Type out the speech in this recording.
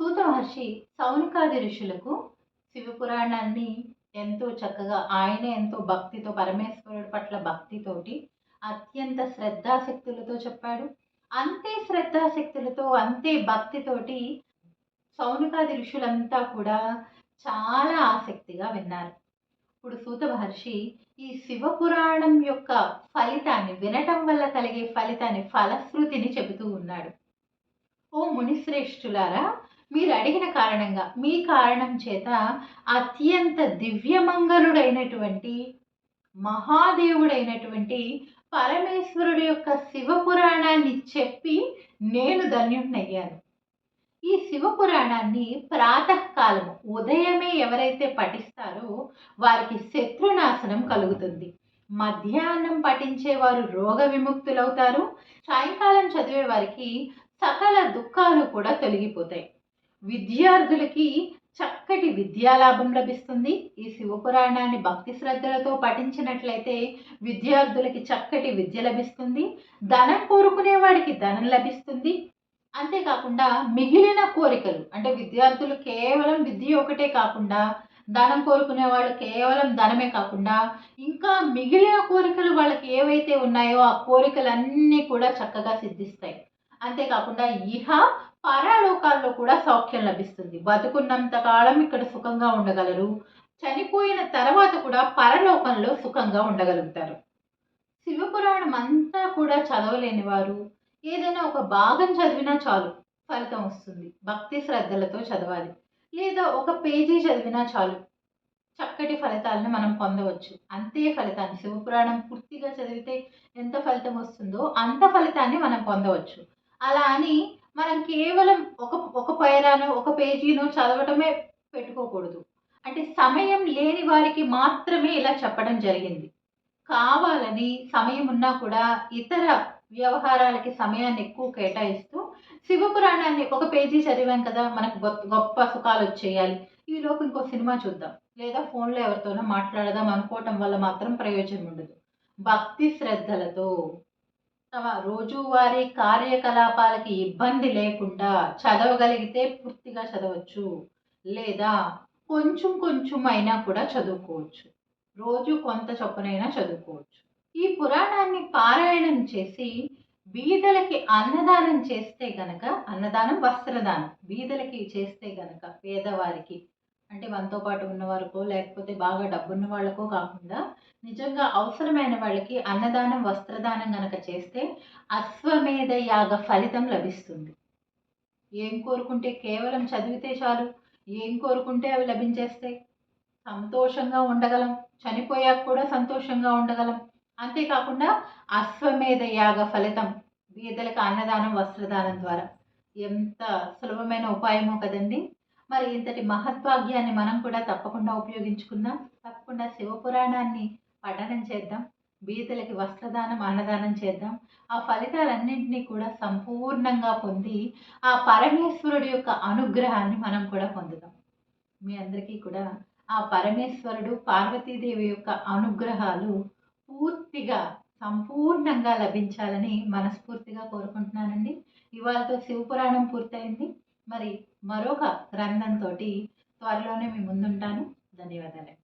సూత మహర్షి సౌనికాది ఋషులకు శివపురాణాన్ని ఎంతో చక్కగా ఆయనే ఎంతో భక్తితో పరమేశ్వరుడు పట్ల భక్తితోటి అత్యంత శ్రద్ధాశక్తులతో చెప్పాడు. అంతే శ్రద్ధాశక్తులతో అంతే భక్తితోటి సౌనికాది ఋషులంతా కూడా చాలా ఆసక్తిగా విన్నారు. ఇప్పుడు సూత మహర్షి ఈ శివపురాణం యొక్క ఫలితాన్ని వినటం వల్ల కలిగే ఫలితాన్ని ఫలశ్రుతిని చెబుతూ ఉన్నాడు. ఓ మునిశ్రేష్ఠులారా మీరు అడిగిన కారణంగా మీ కారణం చేత అత్యంత దివ్యమంగళుడైనటువంటి మహాదేవుడైనటువంటి పరమేశ్వరుడు యొక్క శివపురాణాన్ని చెప్పి నేను ధన్యుణ్ణయ్యాను. ఈ శివపురాణాన్ని ప్రాతకాలము ఉదయమే ఎవరైతే పఠిస్తారో వారికి శత్రునాశనం కలుగుతుంది. మధ్యాహ్నం పఠించేవారు రోగ విముక్తులవుతారు. సాయంకాలం చదివే వారికి సకల దుఃఖాలు కూడా తొలగిపోతాయి. విద్యార్థులకి చక్కటి విద్యాలాభం లభిస్తుంది. ఈ శివపురాణాన్ని భక్తి శ్రద్ధలతో పఠించినట్లయితే విద్యార్థులకి చక్కటి విద్య లభిస్తుంది. ధనం కోరుకునే వాడికి ధనం లభిస్తుంది. అంతేకాకుండా మిగిలిన కోరికలు అంటే విద్యార్థులు కేవలం విద్య ఒకటే కాకుండా ధనం కోరుకునే వాళ్ళు కేవలం ధనమే కాకుండా ఇంకా మిగిలిన కోరికలు వాళ్ళకి ఏవైతే ఉన్నాయో ఆ కోరికలన్నీ కూడా చక్కగా సిద్ధిస్తాయి. అంతేకాకుండా ఇహ పరలోకాల్లో కూడా సౌఖ్యం లభిస్తుంది. బతుకున్నంత కాలం ఇక్కడ సుఖంగా ఉండగలరు. చనిపోయిన తర్వాత కూడా పరలోకంలో సుఖంగా ఉండగలుగుతారు. శివపురాణం అంతా కూడా చదవలేని వారు ఏదైనా ఒక భాగం చదివినా చాలు ఫలితం వస్తుంది. భక్తి శ్రద్ధలతో చదవాలి. లేదా ఒక పేజీ చదివినా చాలు చక్కటి ఫలితాలను మనం పొందవచ్చు. అంతే ఫలితాన్ని శివపురాణం పూర్తిగా చదివితే ఎంత ఫలితం వస్తుందో అంత ఫలితాన్ని మనం పొందవచ్చు. అలా అని మనం కేవలం ఒక ఒక పైరానో ఒక పేజీనో చదవటమే పెట్టుకోకూడదు. అంటే సమయం లేని వారికి మాత్రమే ఇలా చెప్పడం జరిగింది. కావాలని సమయం ఉన్నా కూడా ఇతర వ్యవహారాలకి సమయాన్ని ఎక్కువ కేటాయిస్తూ శివపురాణాన్ని ఒక పేజీ చదివాం కదా మనకు గొప్ప సుఖాలు వచ్చేయాలి. ఈలోపు ఇంకో సినిమా చూద్దాం. లేదా ఫోన్లో ఎవరితోనో మాట్లాడదాం అనుకోవటం వల్ల మాత్రం ప్రయోజనం ఉండదు. భక్తి శ్రద్ధలతో. తమ రోజువారీ కార్యకలాపాలకి ఇబ్బంది లేకుండా చదవగలిగితే పూర్తిగా చదవచ్చు. లేదా కొంచెం కొంచెం అయినా కూడా చదువుకోవచ్చు. రోజు కొంత చొప్పునైనా చదువుకోవచ్చు. ఈ పురాణాన్ని పారాయణం చేసి బీదలకి అన్నదానం చేస్తే గనక అన్నదానం వస్త్రదానం బీదలకి చేస్తే గనక పేదవారికి అంటే మనతో పాటు ఉన్నవారికో లేకపోతే బాగా డబ్బున్న వాళ్ళకో కాకుండా నిజంగా అవసరమైన వాళ్ళకి అన్నదానం వస్త్రదానం గనక చేస్తే అశ్వమేధ యాగ ఫలితం లభిస్తుంది. ఏం కోరుకుంటే కేవలం చదివితే చాలు ఏం కోరుకుంటే అవి లభించేస్తాయి సంతోషంగా ఉండగలం చనిపోయాక కూడా సంతోషంగా ఉండగలం. అంతేకాకుండా అశ్వమేధ యాగ ఫలితం బీదలకు అన్నదానం వస్త్రదానం ద్వారా. ఎంత సులభమైన ఉపాయమో కదండి. మరి ఇంతటి మహత్వాగ్యాన్ని మనం కూడా తప్పకుండా ఉపయోగించుకుందాం. తప్పకుండా శివపురాణాన్ని పఠనం చేద్దాం. బీదలకి వస్త్రదానం అన్నదానం చేద్దాం. ఆ ఫలితాలన్నింటినీ కూడా సంపూర్ణంగా పొంది ఆ పరమేశ్వరుడి యొక్క అనుగ్రహాన్ని మనం కూడా పొందుదాం. మీ అందరికీ కూడా ఆ పరమేశ్వరుడు పార్వతీదేవి యొక్క అనుగ్రహాలు పూర్తిగా సంపూర్ణంగా లభించాలని మనస్ఫూర్తిగా కోరుకుంటున్నానండి. ఇవాళతో శివపురాణం పూర్తయింది. మరి మరొక రంగంతో త్వరలోనే మీ ముందుంటాను. ధన్యవాదాలు.